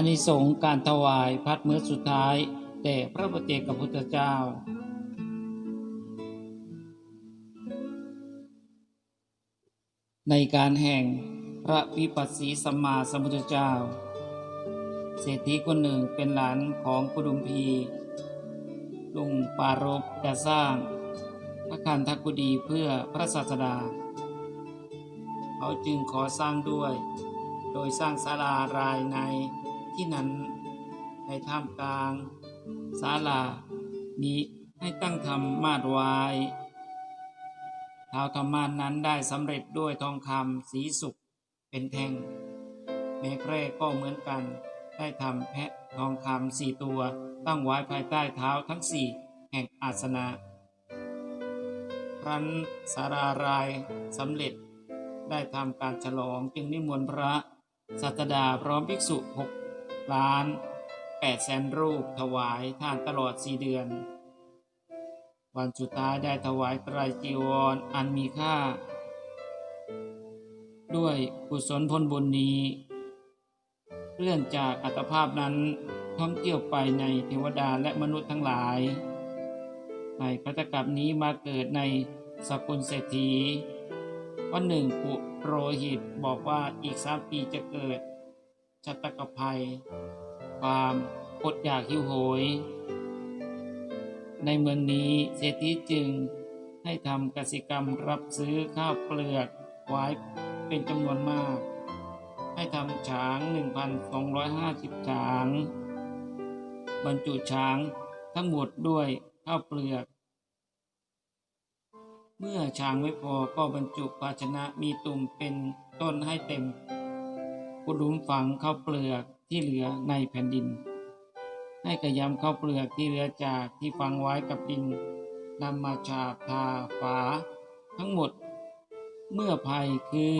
อานิสงส์การถวายพัดมื้อสุดท้ายแด่พระปฏิเจกพุทธเจ้า ในการแห่งพระวิปัสสีสัมมาสัมพุทธเจ้า เศรษฐีคนหนึ่งเป็นหลานของกุดุมพี ลุงปารบจะสร้างพระคันธกุฎีเพื่อพระศาสดา เขาจึงขอสร้างด้วย โดยสร้างศาลารายใน ที่นั้นในท่ามกลางศาลานี้ให้ตั้งธรรมมาดไว้ท้าวธรรมานนั้นได้สำเร็จด้วยทองคำสีสุกเป็นแท่งแม้แคร่ก็เหมือนกัน ได้ทำแพะทองคำสี่ตัวตั้งไว้ภายใต้เท้าทั้งสี่แห่งอาสนะรันสารารายสำเร็จได้ทำการฉลองจึงนิมนต์พระสัตดาพร้อมภิกษุหก ล้านแปดแสนรูปถวายทานตลอดสี่เดือน วันสุดท้ายได้ถวายไตรจีวรออันมีค่า ด้วยกุศลผลบุญนี้เลื่อนจากอัตภาพนั้นท่องเที่ยวไปในเทวดาและมนุษย์ทั้งหลาย ในพัตกับนี้มาเกิดในสกุลเศรษฐีวันหนึ่งปุโรหิตบอกว่าอีกสามปีจะเกิด ชัตกภัย ความอดอยากหิวโหย ในเมืองนี้เศรษฐีจึงให้ทำกสิกรรมรับซื้อข้าวเปลือกไว้เป็นจำนวนมาก ให้ทำช้าง 1,250 ช้าง บรรจุช้างทั้งหมดด้วยข้าวเปลือก เมื่อช้างไม่พอก็บรรจุภาชนะมีตุ่มเป็นต้นให้เต็ม กุดุมฝังข้าวเปลือกที่เหลือในแผ่นดิน ให้กระยำข้าวเปลือกที่เหลือจากที่ฝังไว้กับดินนำมาฉาบทาฝาทั้งหมด เมื่อภัยคือ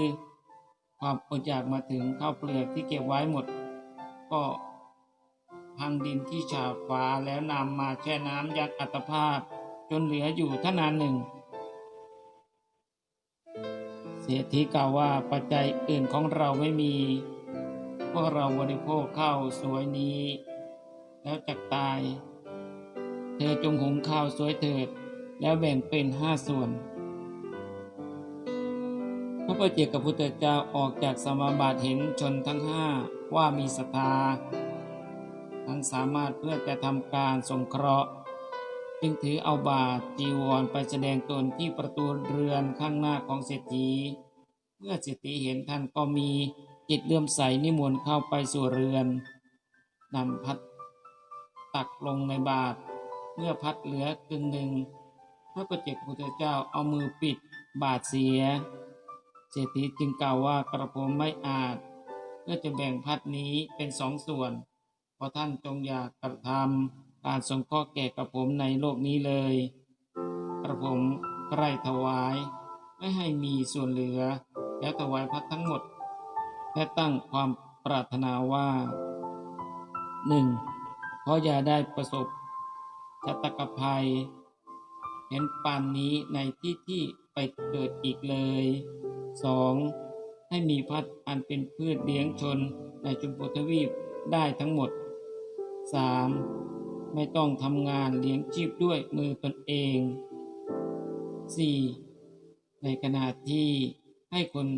ความอดอยากมาถึงข้าวเปลือกที่เก็บไว้หมด ก็พังดินที่ฉาบฝาแล้วนำมาแช่น้ำยัดอัตภาพ จนเหลืออยู่ท่านานหนึ่ง เศรษฐีกล่าวว่าปัจจัยอื่นของเราไม่มี พวกเราบริโภคข้าวสวยนี้ แล้วจักตาย เธอจงหุงข้าวสวยเถิด แล้วแบ่งเป็นห้าส่วน พระประเจกพุทธเจ้าออกจากสมาบัติเห็นชนทั้งห้าว่ามีศรัทธาทั้งสามารถเพื่อจะทำการสงเคราะห์จึงถือเอาบาทจีวรไปแสดงตนที่ประตูเรือนข้างหน้าของเศรษฐี เมื่อเศรษฐีเห็นท่านก็มี จิตเลื่อมใสนิมนต์เข้าไปสู่เรือนนำพัดตักลงในบาทเมื่อพัดเหลือกึ่งหนึ่ง พระประเจกพุทธเจ้าเอามือปิดบาทเสีย เศรษฐีจึงกล่าวว่ากระผมไม่อาจเพื่อจะแบ่งพัดนี้เป็นสองส่วน เพราะท่านจงอยากกระทำการสงเคราะห์แก่กระผมในโลกนี้เลย กระผมใครถวาย ไม่ให้มีส่วนเหลือ แล้วถวายพัดทั้งหมด และตั้งความปรารถนาว่าหนึ่งขออย่าได้ประสบชะตกภัย เห็นปานนี้ในที่ที่ไปเกิดอีกเลย 2. ให้มีพัดอันเป็นพืชเลี้ยงชนในจุมพทวีปได้ทั้งหมด 3. ไม่ต้องทำงานเลี้ยงชีพด้วยมือตนเอง 4. ในขณะที่ให้คน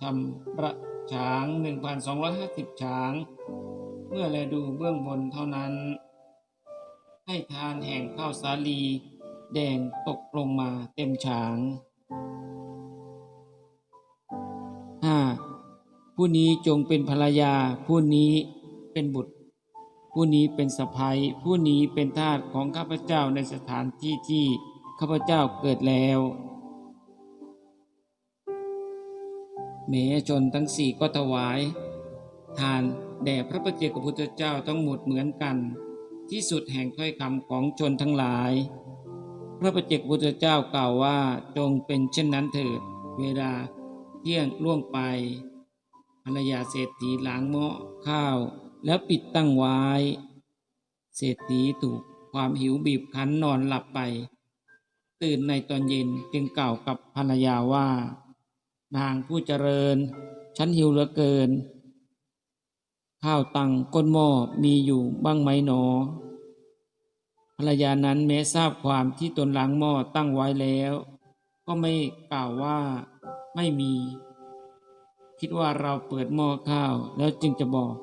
ชำระช้าง 1,250 ช้าง เมื่อแลดูเบื้องบนเท่านั้น ให้ทานแห่งข้าวสาลี แดงตกลงมาเต็มฉาง 5. ผู้นี้จงเป็นภรรยา ผู้นี้เป็นบุตร ผู้นี้เป็นสะพ้ยผู้นี้เป็นทาสของข้าพเจ้าในสถานที่ที่ข้าพเจ้าเกิดแล้ว เมชนทั้งสี่ก็ถวาย ทานแด่พระประเจกพุทธเจ้าทั้งหมดเหมือนกัน ที่สุดแห่งถ้อยคำของชนทั้งหลาย พระประเจกพุทธเจ้ากล่าวว่าจงเป็นเช่นนั้นเถิด เวลาเที่ยงล่วงไปภรรยาเศรษฐีล้างหม้อข้าว แล้วปิดตั้งไว้เศรษฐีถูกความหิวบีบคั้นนอนหลับไป ตื่นในตอนเย็นจึงกล่าวกับภรรยาว่า นางผู้เจริญ ฉันหิวเหลือเกิน ข้าวตังก้นหม้อมีอยู่บ้างไหมหนอ ภรรยานั้นแม้ทราบความที่ตนล้างหม้อตั้งไว้แล้ว ก็ไม่กล่าวว่าไม่มี คิดว่าเราเปิดหม้อข้าวแล้วจึงจะบอก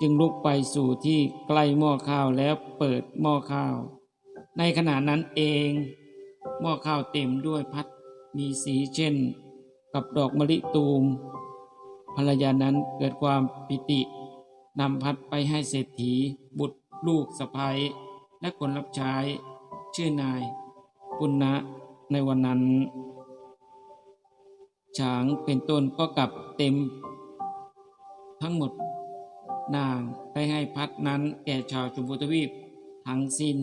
จึงลุกไปสู่ที่ใกล้หม้อข้าวแล้วเปิดหม้อข้าว ในขณะนั้นเอง หม้อข้าวเต็มด้วยพัดมีสีเช่น กับดอกมะลิตูม ภรรยานั้นเกิดความปิตินำพัดไปให้เศรษฐี บุตรลูกสะพ้ยและคนรับใช้ ชื่อนาย ปุณณะในวันนั้น ช้างเป็นต้นก็กลับเต็ม ทั้งหมด นางได้ให้พัดนั้นแก่ชาวชมพูทวีปทั้งสิ้น